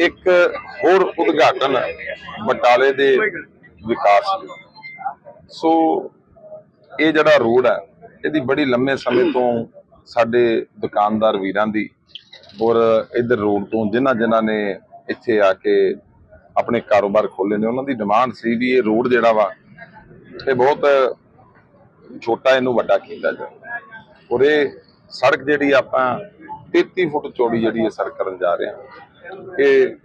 ਇੱਕ ਹੋਰ ਉਦਘਾਟਨ ਬਟਾਲੇ ਦੇ ਵਿਕਾਸ ਸੋ ਇਹ ਜਿਹੜਾ ਰੋਡ ਹੈ, ਇਹਦੀ ਬੜੀ ਲੰਮੇ ਸਮੇਂ ਤੋਂ ਸਾਡੇ ਦੁਕਾਨਦਾਰ ਵੀਰਾਂ ਦੀ ਔਰ ਇਧਰ ਰੋਡ ਤੋਂ ਜਿਨ੍ਹਾਂ ਜਿਨ੍ਹਾਂ ਨੇ ਇੱਥੇ ਆ ਕੇ ਆਪਣੇ ਕਾਰੋਬਾਰ ਖੋਲੇ ਨੇ, ਉਹਨਾਂ ਦੀ ਡਿਮਾਂਡ ਸੀ ਵੀ ਇਹ ਰੋਡ ਜਿਹੜਾ ਵਾ, ਇਹ ਬਹੁਤ ਛੋਟਾ ਇਹਨੂੰ ਵੱਡਾ ਕੀਤਾ ਜਾਵੇ। ਔਰ ਇਹ ਸੜਕ ਜਿਹੜੀ ਆਪਾਂ 33 ਫੁੱਟ ਚੌੜੀ ਜਿਹੜੀ ਇਹ ਸੜਕ ਕਰਨ ਜਾ ਰਹੇ ਹਾਂ। ਇਹ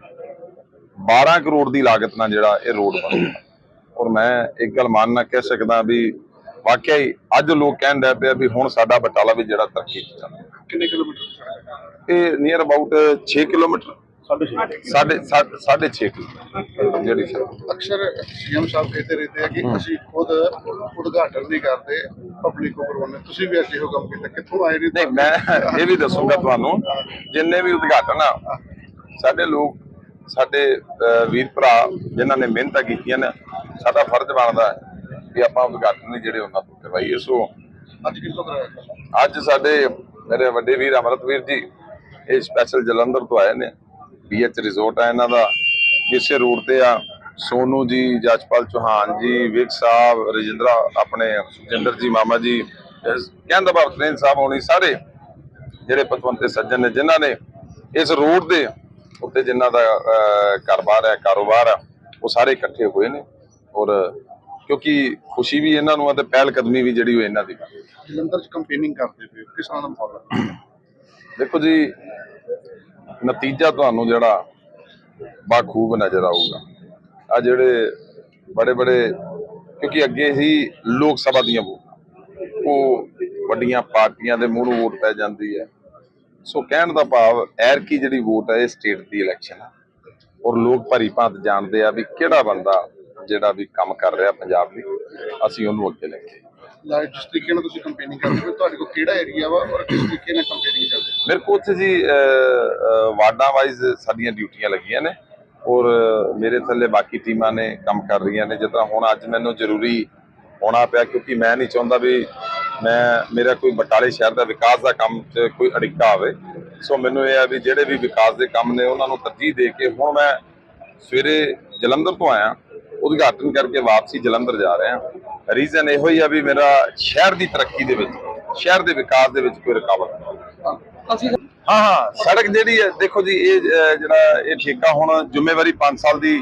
12 ਕਰੋੜ ਦੀ ਲਾਗਤ ਨਾਲ ਜਿਹੜਾ ਇਹ ਰੋਡ ਬਣੂਗਾ ਔਰ ਮੈਂ ਇੱਕ ਗੱਲ ਮੰਨਣਾ ਕਹਿ ਸਕਦਾ ਵੀ ਵਾਕਿਆ ਹੀ ਅੱਜ ਲੋਕ ਕਹਿਣ ਲੱਗ ਪਿਆ ਵੀ ਹੁਣ ਸਾਡਾ ਬਟਾਲਾ ਵੀ ਜਿਹੜਾ ਤਰੱਕੀ ਚ ਚੱਲ। ਕਿੰਨੇ ਕਿਲੋਮੀਟਰ ਇਹ ਨੀਅਰ ਅਬਾਊਟ 6 ਕਿਲੋਮੀਟਰ। ਸਾਢੇ ਸਾਢੇ ਸਾਢੇ 6 ਕਿਲੋਮੀਟਰ ਜਿਹੜੀ ਸੜਕ ਅਕਸਰ ਸੀਐਮ ਸਾਹਿਬ ਕਹਿੰਦੇ ਰਹਿੰਦੇ ਆ ਕਿ ਅਸੀਂ ਖੁਦ ਉਦਘਾਟਨ ਨਹੀਂ ਕਰਦੇ ਪਬਲਿਕ ਨੂੰ ਕਰਵਾਉਂਦੇ ਤੁਸੀਂ ਵੀ ਐਸੇ ਹੋ ਕੰਮ ਕੀਤਾ ਕਿੱਥੋਂ ਆਏ ਨੇ ਨਹੀਂ ਮੈਂ ਇਹ ਵੀ ਦੱਸੂਗਾ ਤੁਹਾਨੂੰ ਜਿੰਨੇ ਵੀ ਉਦਘਾਟਨ ਆ ਸਾਡੇ ਲੋਕ ਸਾਡੇ ਅਹ, ਵੀਰ ਭਰਾ ਜਿਨ੍ਹਾਂ ਨੇ ਮਿਹਨਤਾਂ ਕੀਤੀਆਂ ਨੇ ਸਾਡਾ ਫਰਜ਼ ਬਣਦਾ ਹੈ ਵੀ ਆਪਾਂ ਉਦਘਾਟਨ ਜਿਹੜੇ ਉਹਨਾਂ ਤੋਂ ਕਰਵਾਈਏ। ਸੋ ਅੱਜ ਕਿੱਥੋਂ ਕਰਾਇਆ ਅੱਜ ਸਾਡੇ ਮੇਰੇ ਵੱਡੇ ਵੀਰ ਅਮਰਤਵੀਰ ਜੀ ਇਹ ਸਪੈਸ਼ਲ ਜਲੰਧਰ ਤੋਂ ਆਏ ਨੇ। ਬੀਐਚ ਰਿਜ਼ੋਰਟ ਆ ਇਹਨਾਂ ਦਾ ਇਸੇ ਰੋਡ ਤੇ ਆ। ਸੋਨੂ ਜੀ ਜਜਪਾਲ ਚੌਹਾਨ ਜੀ ਵਿਕ ਸਾਹਿਬ ਰਜਿੰਦਰਾ ਆਪਣੇ ਸੁਖਜਿੰਦਰ ਜੀ ਮਾਮਾ ਜੀ ਇਸ- ਕਹਿਣ ਦਾ ਭਾਵ ਤ੍ਰਿੰਦ ਸਾਹਿਬ ਹੋਣੀ ਸਾਰੇ ਜਿਹੜੇ ਪਤਵੰਤੇ ਸੱਜਣ ਨੇ ਜਿਨ੍ਹਾਂ ਨੇ ਇਸ ਰੋਡ ਦੇ ਉੱਤੇ ਜਿਨ੍ਹਾਂ ਦਾ ਘਰ-ਬਾਰ ਹੈ ਕਾਰੋਬਾਰ ਆ ਉਹ ਸਾਰੇ ਇਕੱਠੇ ਹੋਏ ਨੇ। ਔਰ ਕਿਉਂਕਿ ਖੁਸ਼ੀ ਵੀ ਇਹਨਾਂ ਨੂੰ ਆ ਤੇ ਪਹਿਲ ਕਦਮੀ ਵੀ ਜਿਹੜੀ ਉਹ ਇਹਨਾਂ ਦੀ। ਜਲੰਧਰ ਚ ਕੰਪੇਨਿੰਗ ਕਰਦੇ ਪਏ ਹੋ। ਕਿਸ ਤਰ੍ਹਾਂ ਦਾ ਮਾਹੌਲ ਹੈ ਦੇਖੋ ਜੀ ਨਤੀਜਾ ਤੁਹਾਨੂੰ ਜਿਹੜਾ ਬਾਖੂਬ ਨਜ਼ਰ ਆਊਗਾ। ਆ ਜਿਹੜੇ ਬੜੇ ਬੜੇ, ਕਿਉਂਕਿ ਅੱਗੇ ਹੀ ਲੋਕ ਸਭਾ ਦੀਆਂ ਵੋਟ, ਉਹ ਵੱਡੀਆਂ ਪਾਰਟੀਆਂ ਦੇ ਮੂੰਹ ਨੂੰ ਵੋਟ ਪੈ ਜਾਂਦੀ ਹੈ। ਸੋ ਕਹਿਣ ਦਾ ਭਾਵ ਐਰ ਕੀ ਜਿਹੜੀ ਵੋਟ ਹੈ, ਇਹ ਸਟੇਟ ਦੀ ਇਲੈਕਸ਼ਨ ਹੈ। ਔਰ ਲੋਕ ਭਰੀ ਭਾਂਤ ਜਾਣਦੇ ਆ ਵੀ ਕਿਹੜਾ ਬੰਦਾ ਜਿਹੜਾ ਵੀ ਕੰਮ ਕਰ ਰਿਹਾ ਪੰਜਾਬ ਲਈ ਅਸੀਂ ਉਹਨੂੰ ਅੱਗੇ ਲੈ ਕੇ ਲਾਈਟ ਜਿਸ ਤਰੀਕੇ ਨਾਲ ਤੁਸੀਂ ਕੰਪੇਨਿੰਗ ਕਰਦੇ ਹੋ? ਤੁਹਾਡੇ ਕੋਲ ਕਿਹੜਾ ਏਰੀਆ ਵਾ ਔਰ ਕਿਸ ਤਰੀਕੇ ਨਾਲ ਕੰਪੇਨਿੰਗ ਕਰਦੇ ਹੋ? ਮੇਰੇ ਕੋਲ ਉੱਥੇ ਜੀ ਵਾਰਡਾਂ ਵਾਈਜ਼ ਸਾਡੀਆਂ ਡਿਊਟੀਆਂ ਲੱਗੀਆਂ ਨੇ ਔਰ ਮੇਰੇ ਥੱਲੇ ਬਾਕੀ ਟੀਮਾਂ ਨੇ ਕੰਮ ਕਰ ਰਹੀਆਂ ਨੇ। ਜਿੱਦਾਂ ਹੁਣ ਅੱਜ ਮੈਨੂੰ ਜ਼ਰੂਰੀ ਹੋਣਾ ਪਿਆ ਕਿਉਂਕਿ ਮੈਂ ਨਹੀਂ ਚਾਹੁੰਦਾ ਵੀ ਮੈਂ, ਮੇਰਾ ਕੋਈ ਬਟਾਲੇ ਸ਼ਹਿਰ ਦਾ ਵਿਕਾਸ ਦਾ ਕੰਮ 'ਚ ਕੋਈ ਅੜਿੱਕਾ ਆਵੇ। ਸੋ ਮੈਨੂੰ ਇਹ ਆ ਵੀ ਜਿਹੜੇ ਵੀ ਵਿਕਾਸ ਦੇ ਕੰਮ ਨੇ, ਉਹਨਾਂ ਨੂੰ ਤਰਜੀਹ ਦੇ ਕੇ ਹੁਣ ਮੈਂ ਸਵੇਰੇ ਜਲੰਧਰ ਤੋਂ ਆਇਆ। ਉਦਘਾਟਨ ਕਰਕੇ ਵਾਪਸੀ ਜਲੰਧਰ ਜਾ ਰਿਹਾ ਰੀਜ਼ਨ ਇਹੋ ਹੀ ਆ ਵੀ ਮੇਰਾ ਸ਼ਹਿਰ ਦੀ ਤਰੱਕੀ ਦੇ ਵਿੱਚ ਸ਼ਹਿਰ ਦੇ ਵਿਕਾਸ ਦੇ ਵਿੱਚ ਕੋਈ ਰੁਕਾਵਟ ਨਾ ਹੋਵੇ ਅਸੀਂ ਹਾਂ ਹਾਂ ਸੜਕ ਜਿਹੜੀ ਹੈ ਦੇਖੋ ਜੀ ਇਹ ਜਿਹੜਾ ਇਹ ਠੇਕਾ ਹੁਣ ਜ਼ਿੰਮੇਵਾਰੀ 5 ਸਾਲ ਦੀ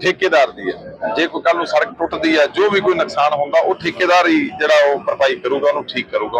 ਠੇਕੇਦਾਰ ਦੀ ਹੈ। ਜੇ ਕੋਈ ਕੱਲ ਨੂੰ ਸੜਕ ਟੁੱਟਦੀ ਹੈ ਜੋ ਵੀ ਕੋਈ ਨੁਕਸਾਨ ਹੁੰਦਾ ਉਹ ਠੇਕੇਦਾਰ ਹੀ ਜਿਹੜਾ ਉਹ ਭਰਪਾਈ ਕਰੂਗਾ ਉਹਨੂੰ ਠੀਕ ਕਰੂਗਾ।